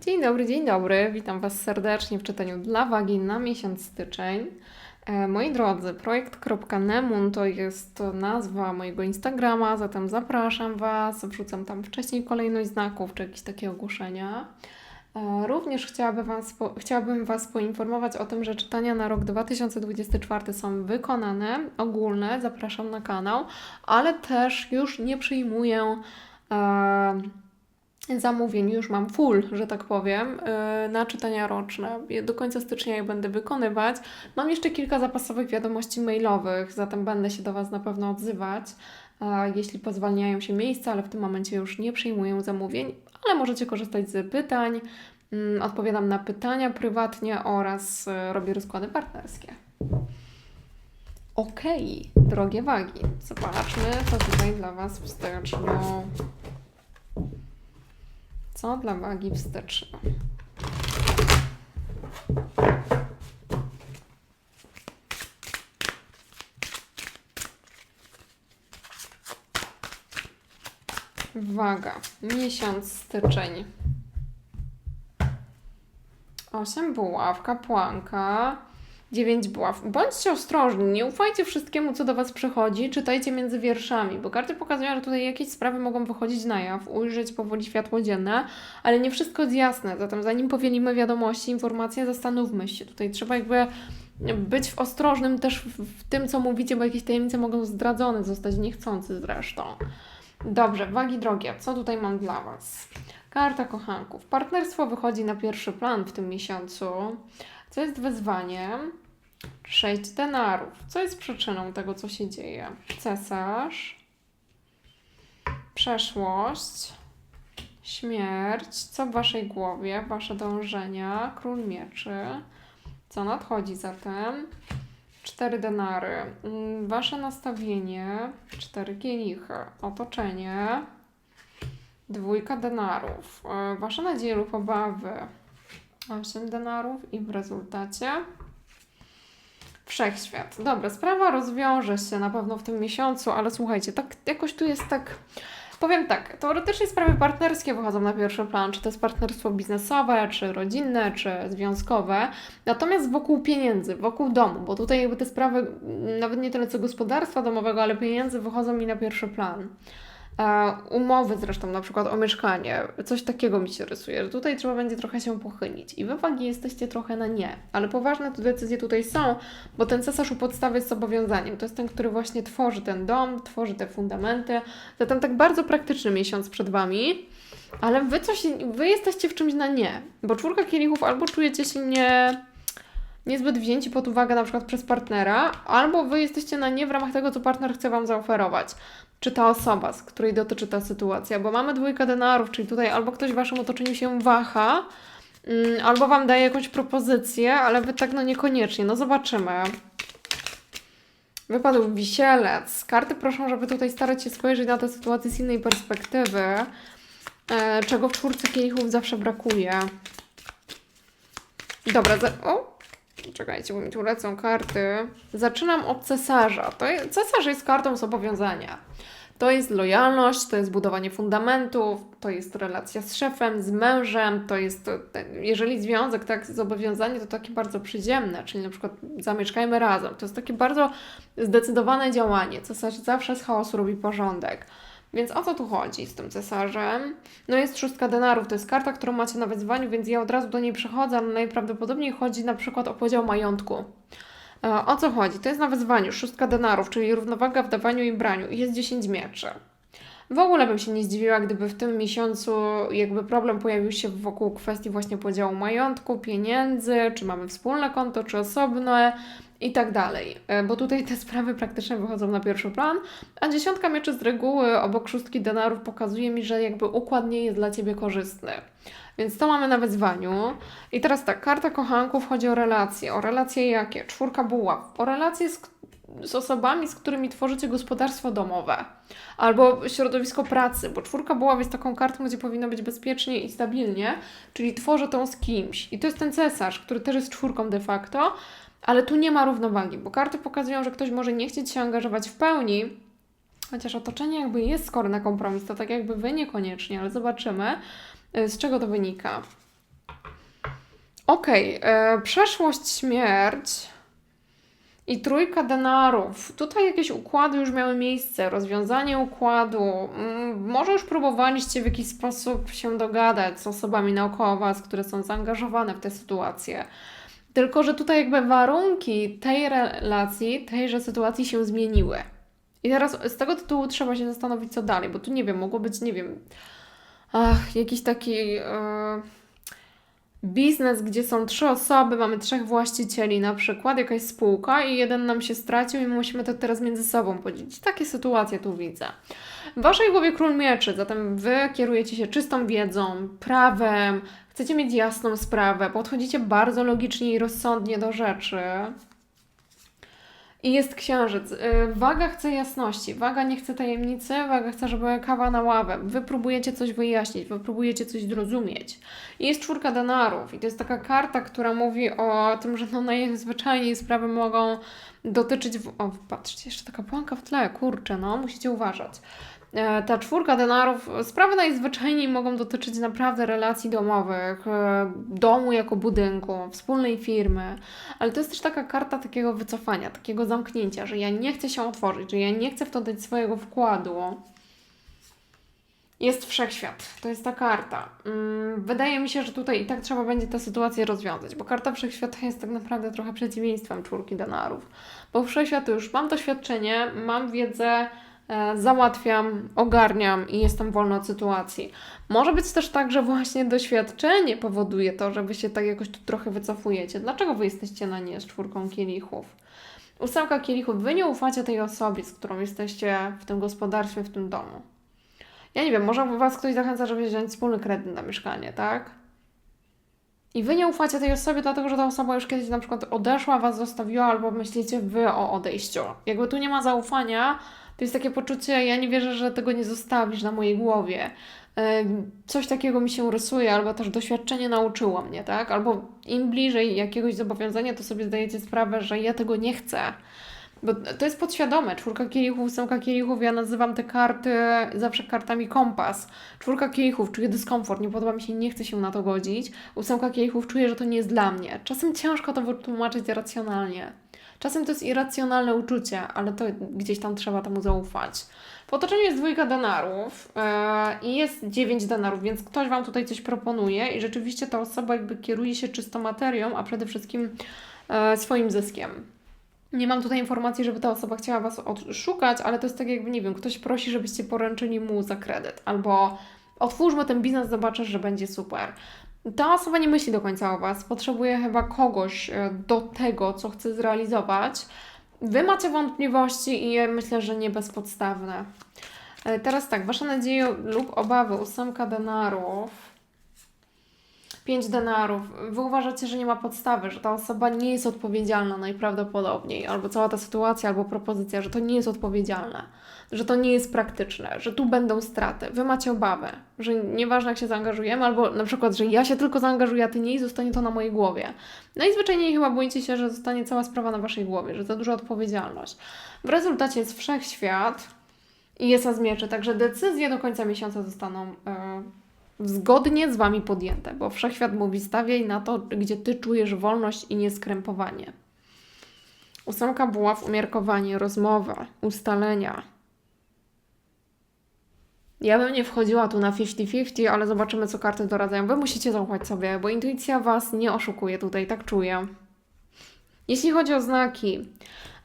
Dzień dobry, dzień dobry. Witam Was serdecznie w czytaniu dla wagi na miesiąc styczeń. E, moi drodzy, projekt.nemun to jest nazwa mojego Instagrama, zatem zapraszam Was. Wrzucam tam wcześniej kolejność znaków czy jakieś takie ogłoszenia. E, Również chciałabym was, chciałabym Was poinformować o tym, że czytania na rok 2024 są wykonane, ogólne, zapraszam na kanał, ale też już nie przyjmuję e, zamówień, już mam full, że tak powiem, e, na czytania roczne. Do końca stycznia je będę wykonywać. Mam jeszcze kilka zapasowych wiadomości mailowych, zatem będę się do Was na pewno odzywać, jeśli pozwalniają się miejsca, ale w tym momencie już nie przyjmuję zamówień, ale możecie korzystać z pytań. Mm, Odpowiadam na pytania prywatnie oraz e, robię rozkłady partnerskie. Okej, drogie wagi, zobaczmy, co tutaj dla Was wsteczno. Co dla wagi wsteczno? Waga, miesiąc styczeń. 8 buław, kapłanka, 9 buław. Bądźcie ostrożni, nie ufajcie wszystkiemu, co do Was przychodzi, czytajcie między wierszami, bo karty pokazują, że tutaj jakieś sprawy mogą wychodzić na jaw, ujrzeć powoli światło dzienne, ale nie wszystko jest jasne, zatem zanim powielimy wiadomości, informacje, zastanówmy się. Tutaj trzeba jakby być ostrożnym też w tym, co mówicie, bo jakieś tajemnice mogą zdradzone zostać, niechcący zresztą. Dobrze, wagi drogie, co tutaj mam dla Was? Karta kochanków. Partnerstwo wychodzi na pierwszy plan w tym miesiącu, co jest wyzwaniem. Sześć denarów. Co jest przyczyną tego, co się dzieje? Cesarz, przeszłość, śmierć. Co w Waszej głowie? Wasze dążenia, król mieczy. Co nadchodzi zatem? Cztery denary. Mm, Wasze nastawienie, cztery kielichy, otoczenie, dwójka denarów. E, Wasze nadzieje lub obawy, osiem denarów i w rezultacie wszechświat. Dobra, sprawa rozwiąże się na pewno w tym miesiącu, ale słuchajcie, tak jakoś tu jest tak. Powiem tak, teoretycznie sprawy partnerskie wychodzą na pierwszy plan, czy to jest partnerstwo biznesowe, czy rodzinne, czy związkowe, natomiast wokół pieniędzy, wokół domu, bo tutaj jakby te sprawy, mm, nawet nie tyle co gospodarstwa domowego, ale pieniędzy wychodzą mi na pierwszy plan. Umowy zresztą, na przykład o mieszkanie, coś takiego mi się rysuje, że tutaj trzeba będzie trochę się pochylić. I wy wagi jesteście trochę na nie, ale poważne te decyzje tutaj są, bo ten cesarz u podstawy jest zobowiązaniem, to jest ten, który właśnie tworzy ten dom, tworzy te fundamenty, zatem tak bardzo praktyczny miesiąc przed Wami, ale wy coś, wy jesteście w czymś na nie, bo czwórka kielichów albo czujecie się nie niezbyt wzięci pod uwagę na przykład przez partnera, albo wy jesteście na nie w ramach tego, co partner chce Wam zaoferować. Czy ta osoba, z której dotyczy ta sytuacja, bo mamy dwójkę denarów, czyli tutaj albo ktoś w Waszym otoczeniu się waha, mm, albo Wam daje jakąś propozycję, ale Wy tak no niekoniecznie. No zobaczymy. Wypadł wisielec. Karty proszą, żeby tutaj starać się spojrzeć na tę sytuację z innej perspektywy, e, czego w czwórce kielichów zawsze brakuje. Dobra, za... o, Czekajcie, bo mi tu lecą karty. Zaczynam od cesarza. To jest, cesarz jest kartą zobowiązania. To jest lojalność, to jest budowanie fundamentów, to jest relacja z szefem, z mężem, to jest, jeżeli związek, tak, zobowiązanie to takie bardzo przyziemne, czyli na przykład zamieszkajmy razem. To jest takie bardzo zdecydowane działanie. Cesarz zawsze z chaosu robi porządek. Więc o co tu chodzi z tym cesarzem? No jest szóstka denarów, to jest karta, którą macie na wezwaniu, więc ja od razu do niej przechodzę, ale najprawdopodobniej chodzi na przykład o podział majątku. E, O co chodzi? To jest na wezwaniu, szóstka denarów, czyli równowaga w dawaniu i braniu i jest 10 mieczy. W ogóle bym się nie zdziwiła, gdyby w tym miesiącu jakby problem pojawił się wokół kwestii właśnie podziału majątku, pieniędzy, czy mamy wspólne konto, czy osobne i tak dalej. E, Bo tutaj te sprawy praktycznie wychodzą na pierwszy plan, a dziesiątka mieczy z reguły obok szóstki denarów pokazuje mi, że jakby układ nie jest dla Ciebie korzystny. Więc to mamy na wezwaniu. I teraz tak, karta kochanków chodzi o relacje. O relacje jakie? Czwórka buław. O relacje z, z osobami, z którymi tworzycie gospodarstwo domowe. Albo środowisko pracy, bo czwórka buław jest taką kartą, gdzie powinno być bezpiecznie i stabilnie, czyli tworzę tą z kimś. I to jest ten cesarz, który też jest czwórką de facto, ale tu nie ma równowagi, bo karty pokazują, że ktoś może nie chcieć się angażować w pełni, chociaż otoczenie jakby jest skore na kompromis, to tak jakby wy niekoniecznie, ale zobaczymy, y, z czego to wynika. Okej, e, przeszłość, śmierć i trójka denarów. Tutaj jakieś układy już miały miejsce, rozwiązanie układu. Mm, Może już próbowaliście w jakiś sposób się dogadać z osobami naokoło Was, które są zaangażowane w tę sytuację. Tylko, że tutaj jakby warunki tej relacji, tejże sytuacji się zmieniły. I teraz z tego tytułu trzeba się zastanowić, co dalej, bo tu nie wiem, mogło być, nie wiem, ach, jakiś taki e, biznes, gdzie są trzy osoby, mamy trzech właścicieli, na przykład jakaś spółka i jeden nam się stracił i my musimy to teraz między sobą podzielić. Takie sytuacje tu widzę. W Waszej głowie król mieczy, zatem Wy kierujecie się czystą wiedzą, prawem, chcecie mieć jasną sprawę, podchodzicie bardzo logicznie i rozsądnie do rzeczy. I jest księżyc. Y, Waga chce jasności, waga nie chce tajemnicy, waga chce, żeby kawa na ławę. Wy próbujecie coś wyjaśnić, wy próbujecie coś zrozumieć. I jest czwórka denarów i to jest taka karta, która mówi o tym, że no najzwyczajniej sprawy mogą dotyczyć... W... O, patrzcie, jeszcze taka płanka w tle, kurczę, no, musicie uważać. E, Ta czwórka denarów, sprawy najzwyczajniej mogą dotyczyć naprawdę relacji domowych, e, domu jako budynku, wspólnej firmy, ale to jest też taka karta takiego wycofania, takiego zamknięcia, że ja nie chcę się otworzyć, że ja nie chcę w to dać swojego wkładu. Jest wszechświat, to jest ta karta. Mm, Wydaje mi się, że tutaj i tak trzeba będzie tę sytuację rozwiązać, bo karta wszechświata jest tak naprawdę trochę przeciwieństwem czwórki denarów. Bo wszechświat już mam doświadczenie, mam wiedzę, e, załatwiam, ogarniam i jestem wolna od sytuacji. Może być też tak, że właśnie doświadczenie powoduje to, że wy się tak jakoś tu trochę wycofujecie. Dlaczego wy jesteście na nie z czwórką kielichów? Ósemka kielichów, wy nie ufacie tej osobie, z którą jesteście w tym gospodarstwie, w tym domu. Ja nie wiem, może was ktoś zachęca, żeby wziąć wspólny kredyt na mieszkanie, tak? I wy nie ufacie tej osobie, dlatego że ta osoba już kiedyś na przykład odeszła, was zostawiła, albo myślicie wy o odejściu. Jakby tu nie ma zaufania, to jest takie poczucie, ja nie wierzę, że tego nie zostawisz na mojej głowie. Coś takiego mi się rysuje, albo też doświadczenie nauczyło mnie, tak? Albo im bliżej jakiegoś zobowiązania, to sobie zdajecie sprawę, że ja tego nie chcę. Bo to jest podświadome. Czwórka kielichów, ósemka kielichów, ja nazywam te karty zawsze kartami kompas. Czwórka kielichów, czuję dyskomfort, nie podoba mi się, nie chcę się na to godzić. Ósemka kielichów, czuję, że to nie jest dla mnie. Czasem ciężko to wytłumaczyć racjonalnie. Czasem to jest irracjonalne uczucie, ale to gdzieś tam trzeba temu zaufać. W otoczeniu jest dwójka denarów e, i jest dziewięć denarów, więc ktoś Wam tutaj coś proponuje i rzeczywiście ta osoba jakby kieruje się czystą materią, a przede wszystkim e, swoim zyskiem. Nie mam tutaj informacji, żeby ta osoba chciała Was odszukać, ale to jest tak jakby, nie wiem, ktoś prosi, żebyście poręczyli mu za kredyt, albo otwórzmy ten biznes, zobaczysz, że będzie super. Ta osoba nie myśli do końca o Was, potrzebuje chyba kogoś e, do tego, co chce zrealizować. Wy macie wątpliwości i myślę, że nie bezpodstawne. E, Teraz tak, Wasze nadzieje lub obawy, ósemka denarów. 5 denarów. Wy uważacie, że nie ma podstawy, że ta osoba nie jest odpowiedzialna najprawdopodobniej, albo cała ta sytuacja, albo propozycja, że to nie jest odpowiedzialne, że to nie jest praktyczne, że tu będą straty. Wy macie obawy, że nieważne jak się zaangażujemy, albo na przykład, że ja się tylko zaangażuję, a ty nie i zostanie to na mojej głowie. Najzwyczajniej chyba boicie się, że zostanie cała sprawa na waszej głowie, że za duża odpowiedzialność. W rezultacie jest wszechświat i jest as mieczy, także decyzje do końca miesiąca zostaną. Yy, zgodnie z Wami podjęte, bo wszechświat mówi stawiaj na to, gdzie Ty czujesz wolność i nieskrępowanie. Ósemka buław, umiarkowanie, rozmowa, ustalenia. Ja bym nie wchodziła tu na 50-50, ale zobaczymy, co karty doradzają. Wy musicie zaufać sobie, bo intuicja Was nie oszukuje tutaj, tak czuję. Jeśli chodzi o znaki,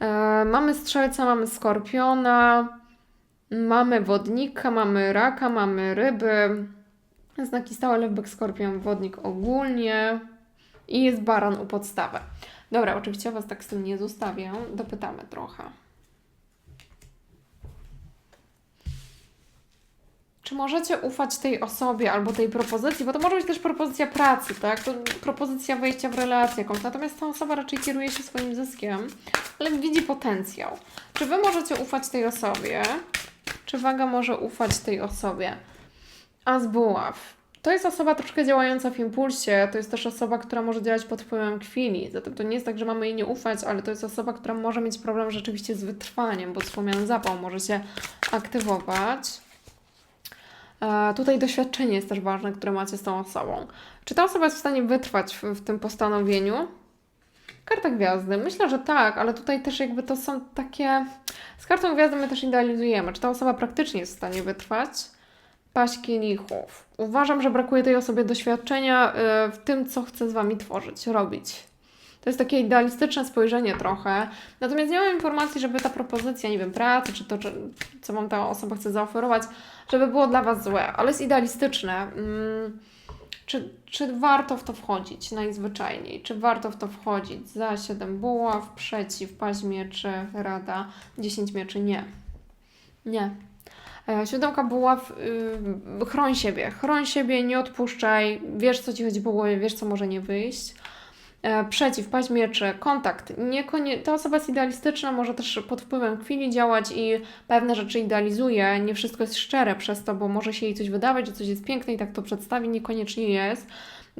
e, mamy strzelca, mamy skorpiona, mamy wodnika, mamy raka, mamy ryby, Znaki stałe lewbek, skorpion, wodnik ogólnie i jest baran u podstawy. Dobra, oczywiście Was tak z tym nie zostawię. Dopytamy trochę. Czy możecie ufać tej osobie albo tej propozycji? Bo to może być też propozycja pracy, tak? To propozycja wejścia w relację jakąś. Natomiast ta osoba raczej kieruje się swoim zyskiem, ale widzi potencjał. Czy Wy możecie ufać tej osobie? Czy waga może ufać tej osobie? A z buław. To jest osoba troszkę działająca w impulsie, to jest też osoba, która może działać pod wpływem chwili. Zatem to nie jest tak, że mamy jej nie ufać, ale to jest osoba, która może mieć problem rzeczywiście z wytrwaniem, bo wspomniany zapał może się aktywować. E, tutaj doświadczenie jest też ważne, które macie z tą osobą. Czy ta osoba jest w stanie wytrwać w, w tym postanowieniu? Karta gwiazdy. Myślę, że tak, ale tutaj też jakby to są takie. Z kartą gwiazdy my też idealizujemy. Czy ta osoba praktycznie jest w stanie wytrwać? Paść kielichów. Uważam, że brakuje tej osobie doświadczenia y, w tym, co chce z Wami tworzyć, robić. To jest takie idealistyczne spojrzenie trochę. Natomiast nie mam informacji, żeby ta propozycja, nie wiem, pracy, czy to, czy, co Wam ta osoba chce zaoferować, żeby było dla Was złe, ale jest idealistyczne. Mm, czy, czy warto w to wchodzić najzwyczajniej? Czy warto w to wchodzić? Za 7 buław, przeciw, paź mieczy, rada, 10 mieczy, nie. Nie. E, Siódemka buław, yy, chroń siebie, chroń siebie, nie odpuszczaj, wiesz co Ci chodzi po głowie, wiesz co może nie wyjść. E, Przeciw, paź mieczy, kontakt. Niekonie... Ta osoba jest idealistyczna, może też pod wpływem chwili działać i pewne rzeczy idealizuje. Nie wszystko jest szczere przez to, bo może się jej coś wydawać, że coś jest piękne i tak to przedstawi, niekoniecznie jest.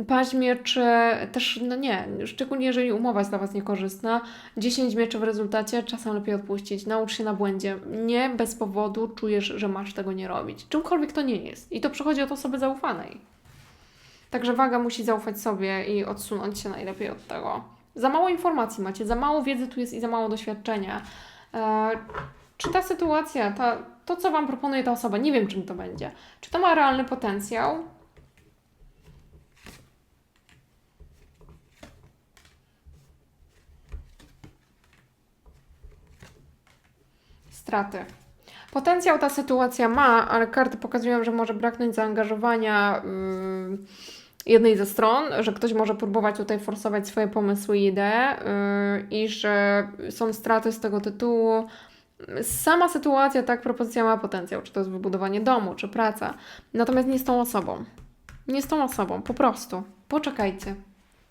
Paź mieczy też, no nie, szczególnie jeżeli umowa jest dla Was niekorzystna. 10 mieczy w rezultacie, czasem lepiej odpuścić. Naucz się na błędzie. Nie bez powodu czujesz, że masz tego nie robić. Czymkolwiek to nie jest. I to przychodzi od osoby zaufanej. Także waga musi zaufać sobie i odsunąć się najlepiej od tego. Za mało informacji macie, za mało wiedzy tu jest i za mało doświadczenia. E, czy ta sytuacja, ta, to co Wam proponuje ta osoba, nie wiem czym to będzie, czy to ma realny potencjał? Straty. Potencjał ta sytuacja ma, ale karty pokazują, że może braknąć zaangażowania yy, jednej ze stron, że ktoś może próbować tutaj forsować swoje pomysły i idee yy, i że są straty z tego tytułu. Sama sytuacja, tak, propozycja ma potencjał, czy to jest wybudowanie domu, czy praca, natomiast nie z tą osobą. Nie z tą osobą, po prostu. Poczekajcie.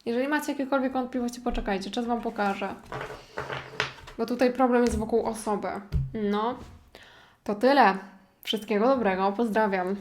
Jeżeli macie jakiekolwiek wątpliwości, poczekajcie, czas Wam pokaże. Bo tutaj problem jest wokół osoby. No, to tyle. Wszystkiego dobrego, pozdrawiam.